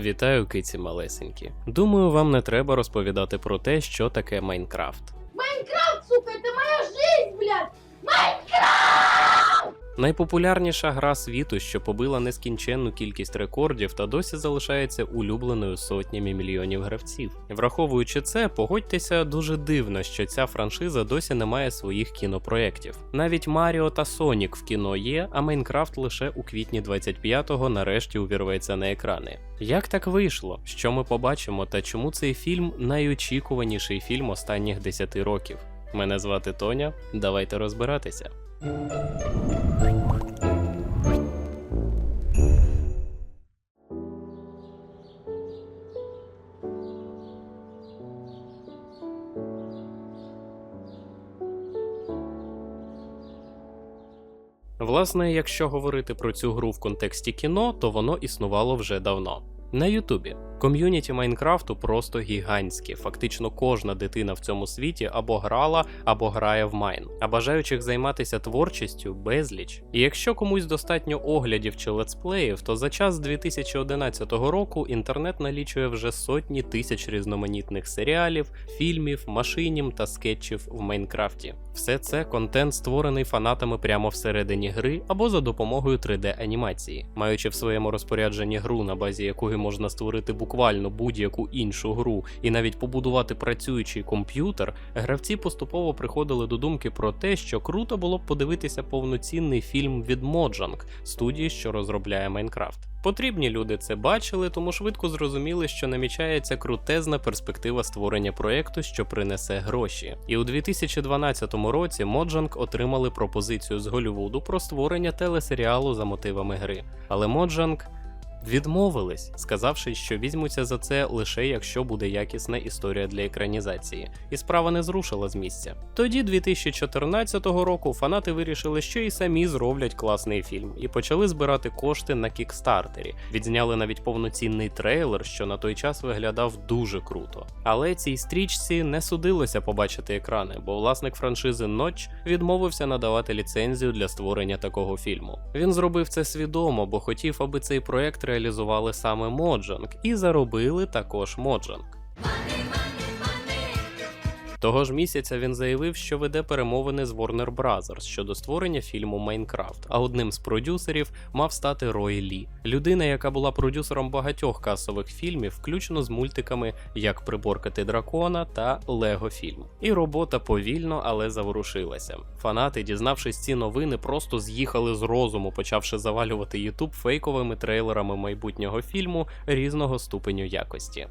Вітаю, киці малесенькі. Думаю, вам не треба розповідати про те, що таке Майнкрафт. Найпопулярніша гра світу, що побила нескінченну кількість рекордів та досі залишається улюбленою сотнями мільйонів гравців. Враховуючи це, погодьтеся дуже дивно, що ця франшиза досі не має своїх кінопроєктів. Навіть Маріо та Сонік в кіно є, а Майнкрафт лише у квітні 25-го нарешті увірветься на екрани. Як так вийшло? Що ми побачимо, та чому цей фільм найочікуваніший фільм останніх 10 років? Мене звати Тоня. Давайте розбиратися. Власне, якщо говорити про цю гру в контексті кіно, то воно існувало вже давно. На Ютубі ком'юніті Майнкрафту просто гігантське. Фактично кожна дитина в цьому світі або грала, або грає в Майн. А бажаючих займатися творчістю безліч. І якщо комусь достатньо оглядів чи летсплеїв, то за час 2011 року інтернет налічує вже сотні тисяч різноманітних серіалів, фільмів, машинів та скетчів в Майнкрафті. Все це контент створений фанатами прямо всередині гри або за допомогою 3D-анімації. Маючи в своєму розпорядженні гру, на базі якої можна створити буквально будь-яку іншу гру і навіть побудувати працюючий комп'ютер, гравці поступово приходили до думки про те, що круто було б подивитися повноцінний фільм від Mojang, студії, що розробляє Майнкрафт. Потрібні люди це бачили, тому швидко зрозуміли, що намічається крутезна перспектива створення проєкту, що принесе гроші. І у 2012 році Mojang отримали пропозицію з Голлівуду про створення телесеріалу за мотивами гри. Але Mojang відмовились, сказавши, що візьмуться за це лише якщо буде якісна історія для екранізації, і справа не зрушила з місця. Тоді, 2014 року, фанати вирішили, що і самі зроблять класний фільм, і почали збирати кошти на кікстартері. Відзняли навіть повноцінний трейлер, що на той час виглядав дуже круто. Але цій стрічці не судилося побачити екрани, бо власник франшизи Ноч відмовився надавати ліцензію для створення такого фільму. Він зробив це свідомо, бо хотів, аби цей проект реалізували саме Моджанг і заробили також Mojang. Того ж місяця він заявив, що веде перемовини з Warner Bros. щодо створення фільму Майнкрафт. А одним з продюсерів мав стати Рой Лі, людина, яка була продюсером багатьох касових фільмів, включно з мультиками Як приборкати дракона та Лего фільм. І робота повільно, але заворушилася. Фанати, дізнавшись ці новини, просто з'їхали з розуму, почавши завалювати YouTube фейковими трейлерами майбутнього фільму різного ступеню якості.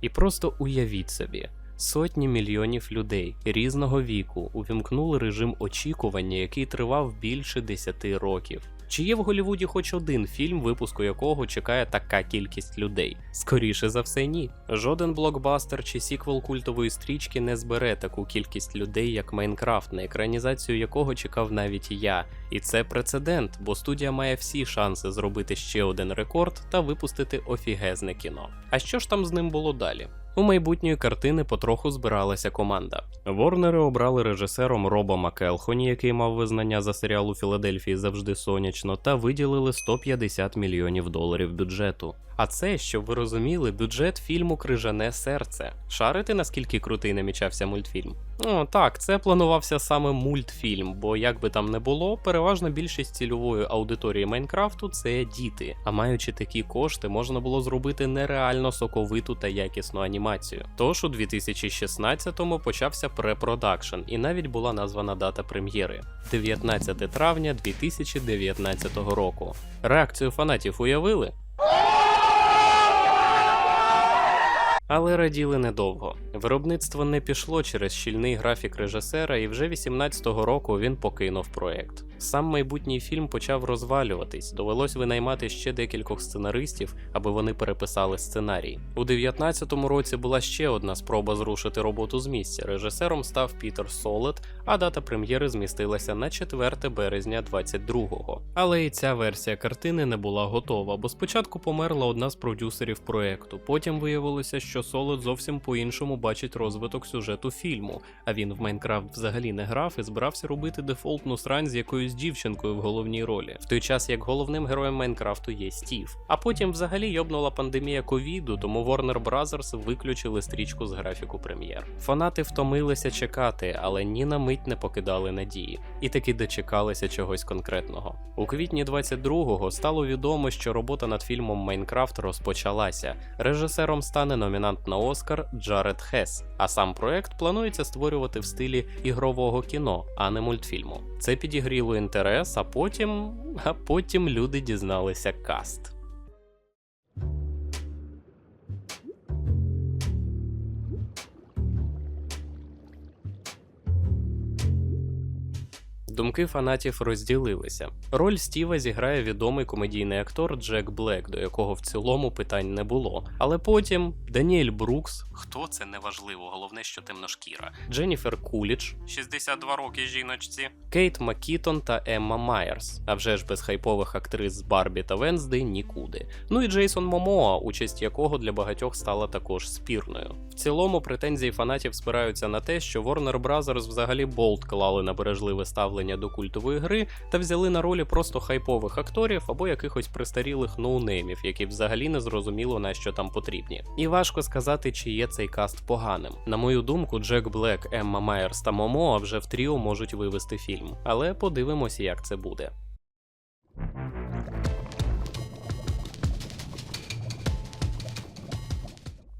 І просто уявіть собі. Сотні мільйонів людей різного віку увімкнули режим очікування, який тривав більше 10 років. Чи є в Голлівуді хоч один фільм, випуску якого чекає така кількість людей? Скоріше за все, ні. Жоден блокбастер чи сіквел культової стрічки не збере таку кількість людей, як Майнкрафт, на екранізацію якого чекав навіть я. І це прецедент, бо студія має всі шанси зробити ще один рекорд та випустити офігезне кіно. А що ж там з ним було далі? У майбутньої картини потроху збиралася команда. Ворнери обрали режисером Роба Макелхоні, який мав визнання за серіал у Філадельфії завжди сонячно, та виділили 150 мільйонів доларів бюджету. А це, щоб ви розуміли, бюджет фільму Крижане серце. Шарити наскільки крутий намічався мультфільм? О, так, це планувався саме мультфільм, бо як би там не було, переважна більшість цільової аудиторії Майнкрафту це діти. А маючи такі кошти, можна було зробити нереально соковиту та якісну анімацію. Тож у 2016-му почався препродакшн, і навіть була названа дата прем'єри 19 травня 2019 року. Реакцію фанатів уявили? Але раділи недовго. Виробництво не пішло через щільний графік режисера, і вже 18-го року він покинув проект. Сам майбутній фільм почав розвалюватись, довелось винаймати ще декількох сценаристів, аби вони переписали сценарій. У 19-му році була ще одна спроба зрушити роботу з місця. Режисером став Пітер Солет, а дата прем'єри змістилася на 4 березня 22-го. Але і ця версія картини не була готова, бо спочатку померла одна з продюсерів проекту. Потім виявилося, що що Солод зовсім по-іншому бачить розвиток сюжету фільму, а він в Майнкрафт взагалі не грав і збирався робити дефолтну срань з якоюсь дівчинкою в головній ролі, в той час як головним героєм Майнкрафту є Стів. А потім взагалі йобнула пандемія ковіду, тому Warner Bros. виключили стрічку з графіку прем'єр. Фанати втомилися чекати, але ні на мить не покидали надії, і таки дочекалися чогось конкретного. У квітні 22-го стало відомо, що робота над фільмом Майнкрафт розпочалася. Режисером стане номінант на Оскар Джаред Хес, а сам проект планується створювати в стилі ігрового кіно, а не мультфільму. Це підігріло інтерес, а потім, а потім люди дізналися каст. Думки фанатів розділилися. Роль Стіва зіграє відомий комедійний актор Джек Блек, до якого в цілому питань не було. Але потім Даніель Брукс, хто це неважливо, головне, що темношкіра, Дженніфер Куліч, 62 роки жіночці, Кейт Макітон та Емма Майерс. А вже ж без хайпових актрис з Барбі та Венсди нікуди. Ну і Джейсон Момоа, участь якого для багатьох стала також спірною. В цілому претензії фанатів спираються на те, що Warner Bros. взагалі болт клали на бережливе ставлення до культової гри та взяли на ролі просто хайпових акторів або якихось престарілих ноунеймів, які взагалі не зрозуміло на що там потрібні. І важко сказати, чи є цей каст поганим. На мою думку, Джек Блек, Емма Майерс та Момо вже в тріо можуть вивести фільм, але подивимося, як це буде.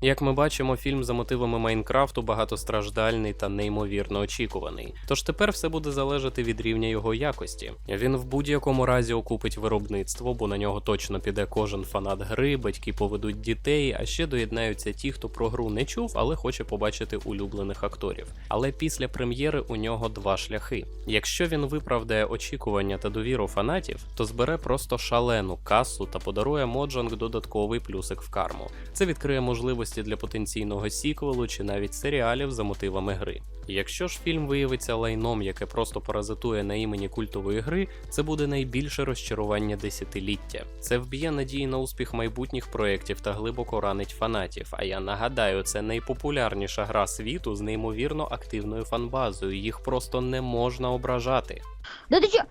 Як ми бачимо, фільм за мотивами Майнкрафту багатостраждальний та неймовірно очікуваний. Тож тепер все буде залежати від рівня його якості. Він в будь-якому разі окупить виробництво, бо на нього точно піде кожен фанат гри, батьки поведуть дітей, а ще доєднаються ті, хто про гру не чув, але хоче побачити улюблених акторів. Але після прем'єри у нього два шляхи. Якщо він виправдає очікування та довіру фанатів, то збере просто шалену касу та подарує Моджанг додатковий плюсик в карму. Це відкриє можливості для потенційного сіквелу чи навіть серіалів за мотивами гри. Якщо ж фільм виявиться лайном, яке просто паразитує на імені культової гри, це буде найбільше розчарування десятиліття. Це вб'є надії на успіх майбутніх проєктів та глибоко ранить фанатів. А я нагадаю, це найпопулярніша гра світу з неймовірно активною фанбазою. Їх просто не можна ображати. Да ты чё?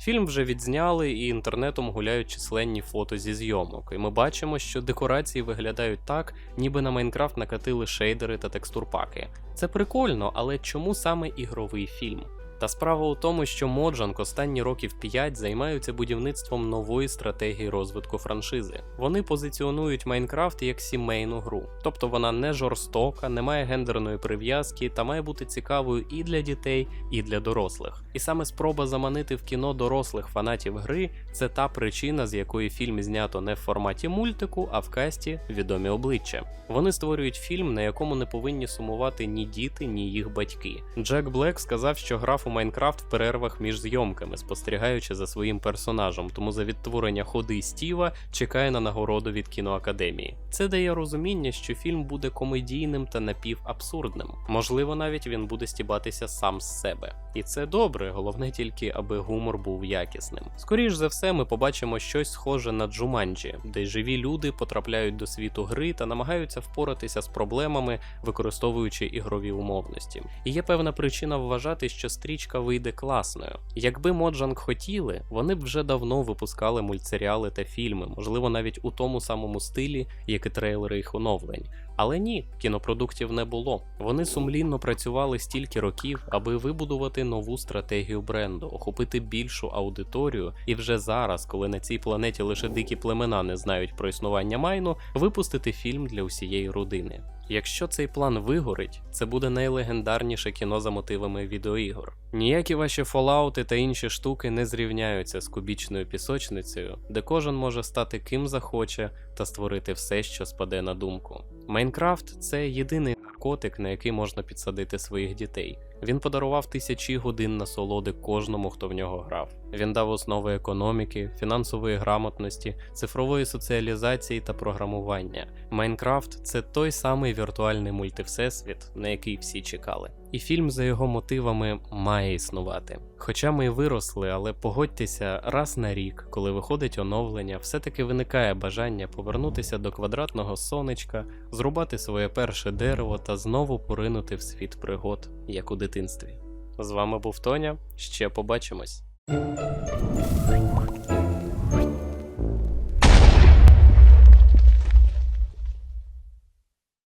Фільм вже відзняли, і інтернетом гуляють численні фото зі зйомок. І ми бачимо, що декорації виглядають так, ніби на Майнкрафт накатили шейдери та текстурпаки. Це прикольно, але чому саме ігровий фільм? Та справа у тому, що Моджанг останні років 5 займаються будівництвом нової стратегії розвитку франшизи. Вони позиціонують Майнкрафт як сімейну гру, тобто вона не жорстока, не має гендерної прив'язки та має бути цікавою і для дітей, і для дорослих. І саме спроба заманити в кіно дорослих фанатів гри це та причина, з якої фільм знято не в форматі мультику, а в касті відомі обличчя. Вони створюють фільм, на якому не повинні сумувати ні діти, ні їх батьки. Джек Блек сказав, що грав у Майнкрафт в перервах між зйомками, спостерігаючи за своїм персонажем, тому за відтворення ходи Стіва чекає на нагороду від кіноакадемії. Це дає розуміння, що фільм буде комедійним та напівабсурдним. Можливо, навіть він буде стібатися сам з себе. І це добре, головне тільки, аби гумор був якісним. Скоріш за все, ми побачимо щось схоже на Джуманджі, де живі люди потрапляють до світу гри та намагаються впоратися з проблемами, використовуючи ігрові умовності. І є певна причина вважати, що стрічка вийде класною. Якби Моджанг хотіли, вони б вже давно випускали мультсеріали та фільми, можливо, навіть у тому самому стилі, як і трейлери їх оновлень. Але ні, кінопродуктів не було. Вони сумлінно працювали стільки років, аби вибудувати нову стратегію бренду, охопити більшу аудиторію, і вже зараз, коли на цій планеті лише дикі племена не знають про існування майну, випустити фільм для усієї родини. Якщо цей план вигорить, це буде найлегендарніше кіно за мотивами відеоігор. Ніякі ваші фолаути та інші штуки не зрівняються з кубічною пісочницею, де кожен може стати ким захоче та створити все, що спаде на думку. Майнкрафт це єдиний наркотик, на який можна підсадити своїх дітей. Він подарував тисячі годин насолоди кожному, хто в нього грав. Він дав основи економіки, фінансової грамотності, цифрової соціалізації та програмування. Майнкрафт це той самий віртуальний мультивсесвіт, на який всі чекали. І фільм за його мотивами має існувати. Хоча ми й виросли, але погодьтеся, раз на рік, коли виходить оновлення, все-таки виникає бажання повернутися до квадратного сонечка, зрубати своє перше дерево та знову поринути в світ пригод, як у дитинстві. З вами був Тоня. Ще побачимось.